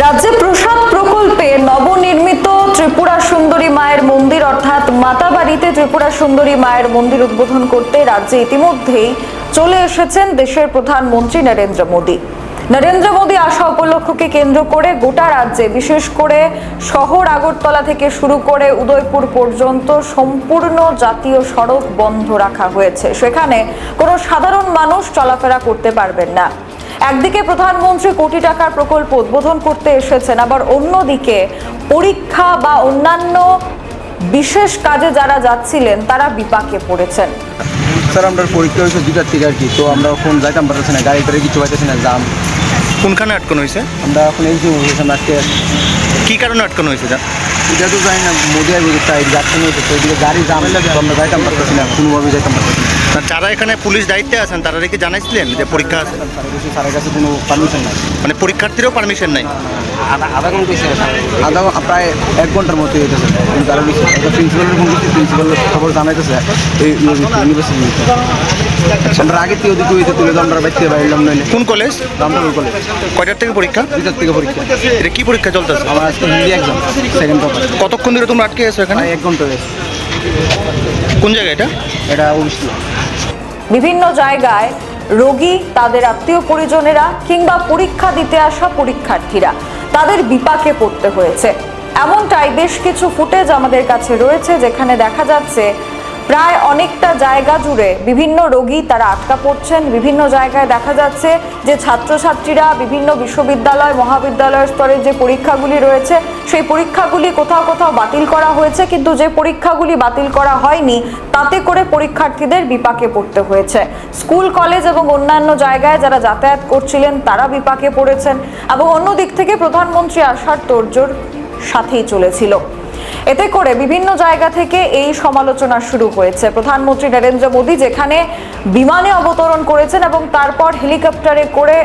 রাজ্যে প্রসাদ প্রকল্পে নবনির্মিত ত্রিপুরা সুন্দরী মায়ের মন্দির, অর্থাৎ মাতাবাড়িতে ত্রিপুরা সুন্দরী মায়ের মন্দির উদ্বোধন করতে রাজ্যে ইতিমধ্যেই চলে এসেছেন দেশের প্রধানমন্ত্রী নরেন্দ্র মোদী। নরেন্দ্র মোদী আসা উপলক্ষকে কেন্দ্র করে গোটা রাজ্যে, বিশেষ করে শহর আগরতলা থেকে শুরু করে উদয়পুর পর্যন্ত সম্পূর্ণ জাতীয় সড়ক বন্ধ রাখা হয়েছে। সেখানে কোনো সাধারণ মানুষ চলাফেরা করতে পারবেন না। একদিকে প্রধানমন্ত্রী কোটি টাকার প্রকল্প উদ্বোধন করতে এসেছেন, আবার অন্যদিকে পরীক্ষা বা অন্যান্য বিশেষ কাজে যারা যাচ্ছিলেন, তারা বিপাকে পড়েছেন। স্যার, আমরা পরীক্ষা হয়েছে দুটার থেকে আর কি, তো আমরা ফোন যাইতাম পারতেছি না গাড়ি টাড়ি কিছু পাইতেছি না, জাম। কোনখানে আটকানো হয়েছে? আমরা এখন এই যে আজকে কি কারণে আটকানো হয়েছে যা? এটা তো জানি না মোদি আর চাই যাচ্ছে না তো এদিকে গাড়ি জাম তো আমরা যাইতাম পারতেছি না কোনোভাবে যাইতাম পারতেছি না। যারা এখানে পুলিশ দায়িত্বে আছেন তারা কি জানাইছিলেন যে পরীক্ষা আছে? স্যারের কাছে কোনো পারমিশন নাই। মানে পরীক্ষার্থীরও পারমিশন নাই? আধা আধা ঘণ্টা আধা প্রায় এক ঘণ্টার মতো হইতেছে তারা প্রিন্সিপালের ফোন করছি প্রিন্সিপাল খবর জানাইতেছে এই ইউনিভার্সিটি আমরা আগে থেকে ওদিকে হইতে তুলে তো আমরা বাইতে পারলাম নইলে। কোন কলেজ কলেজ কয়টার থেকে পরীক্ষা? দুটার থেকে পরীক্ষা। এটা কি পরীক্ষা চলতেছে? আমার আজকে হিন্দি এক্সাম সেকেন্ড পেপার কতক্ষণ ধরে তোমরা আটকে আছো এখানে? এক ঘণ্টা হয়েছে। কোন জায়গায় এটা? এটা অবশ্যই বিভিন্ন জায়গায় রোগী তাদের আত্মীয় পরিজনেরা কিংবা পরীক্ষা দিতে আসা পরীক্ষার্থীরা তাদের বিপাকে পড়তে হয়েছে। এমনটাই বেশ কিছু ফুটেজ আমাদের কাছে রয়েছে যেখানে দেখা যাচ্ছে প্রায় অনেকটা জায়গা জুড়ে বিভিন্ন রোগী তারা আটকা পড়ছেন। বিভিন্ন জায়গায় দেখা যাচ্ছে যে ছাত্রছাত্রীরা বিভিন্ন বিশ্ববিদ্যালয়, মহাবিদ্যালয় স্তরের যে পরীক্ষাগুলি রয়েছে, সেই পরীক্ষাগুলি কোথাও কোথাও বাতিল করা হয়েছে, কিন্তু যে পরীক্ষাগুলি বাতিল করা হয়নি, তাতে করে পরীক্ষার্থীদের বিপাকে পড়তে হয়েছে। স্কুল, কলেজ এবং অন্যান্য জায়গায় যারা যাতায়াত করছিলেন, তারা বিপাকে পড়েছেন। এবং অন্য দিক থেকে প্রধানমন্ত্রী আসার তোড়জোড় সাথেই চলেছিল। এতে করে বিভিন্ন জায়গা থেকে এই সমালোচনা শুরু হয়েছে। প্রধানমন্ত্রী নরেন্দ্র মোদী যেখানে বিমানে অবতরণ করেছেন এবং তারপর হেলিকপ্টারে করে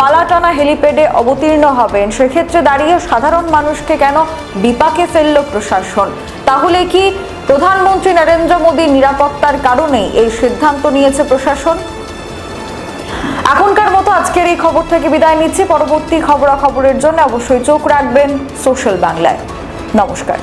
পালাটানা হেলিপ্যাডে অবতীর্ণ হবেন। সেক্ষেত্রে দাঁড়িয়ে সাধারণ মানুষকে কেন বিপাকে ফেলল প্রশাসন? তাহলে কি প্রধানমন্ত্রী নরেন্দ্র মোদীর নিরাপত্তার কারণেই এই সিদ্ধান্ত নিয়েছে প্রশাসন? এখনকার মতো আজকের এই খবর থেকে বিদায় নিচ্ছি। পরবর্তী খবরাখবরের জন্য অবশ্যই চোখ রাখবেন সোশ্যাল বাংলায়। নমস্কার।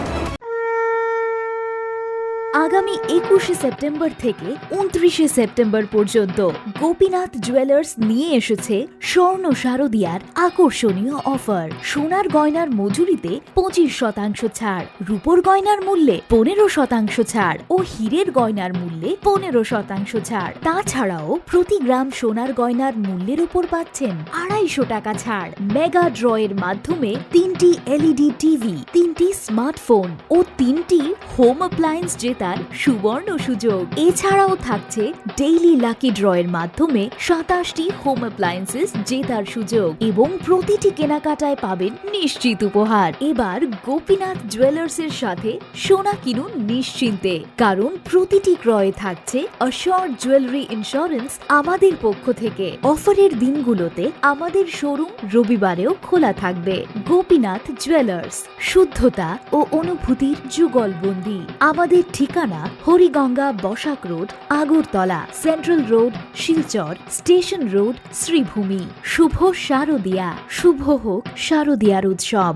আগামী একুশে সেপ্টেম্বর থেকে উনত্রিশে সেপ্টেম্বর পর্যন্ত গোপীনাথ জুয়েলার্স নিয়ে এসেছে স্বর্ণ শারদিয়ার আকর্ষণীয় অফার। সোনার গয়নার মজুরিতে পঁচিশ শতাংশ ছাড়, রূপোর গয়নার মূল্যে পনেরো শতাংশ ছাড় ও হীরের গয়নার মূল্যে পনেরো শতাংশ ছাড়। তাছাড়াও প্রতি গ্রাম সোনার গয়নার মূল্যের উপর পাচ্ছেন আড়াইশো টাকা ছাড়। মেগা ড্রয়ের মাধ্যমে তিনটি এলইডি টিভি, তিনটি স্মার্টফোন ও তিনটি হোম অ্যাপ্লায়েন্স জেতার সুবর্ণ সুযোগ। এছাড়াও থাকছে ডেইলি লাকি ড্রয়ের মাধ্যমে সাতাশটি হোম অ্যাপ্লায়েন্সেস জেতার সুযোগ এবং প্রতিটি কেনাকাটায় পাবেন নিশ্চিত উপহার। এবার গোপীনাথ জুয়েলার্স এর সাথে সোনা কিনুন নিশ্চিন্তে। কারণ প্রতিটি ক্রয়ে থাকছে অশোর জুয়েলারি ইন্স্যুরেন্স আমাদের পক্ষ থেকে। অফারের দিনগুলোতে আমাদের শোরুম রবিবারেও খোলা থাকবে। গোপীনাথ জুয়েলার্স শুদ্ধতা ও অনুভূতির যুগলবন্দি। আমাদের ঠিকানা Hariganga Basak road, Agartala, central road, Silchar, station road, Sribhumi. শুভ শারদিয়া। শুভ হোক শারদিয়ার উৎসব।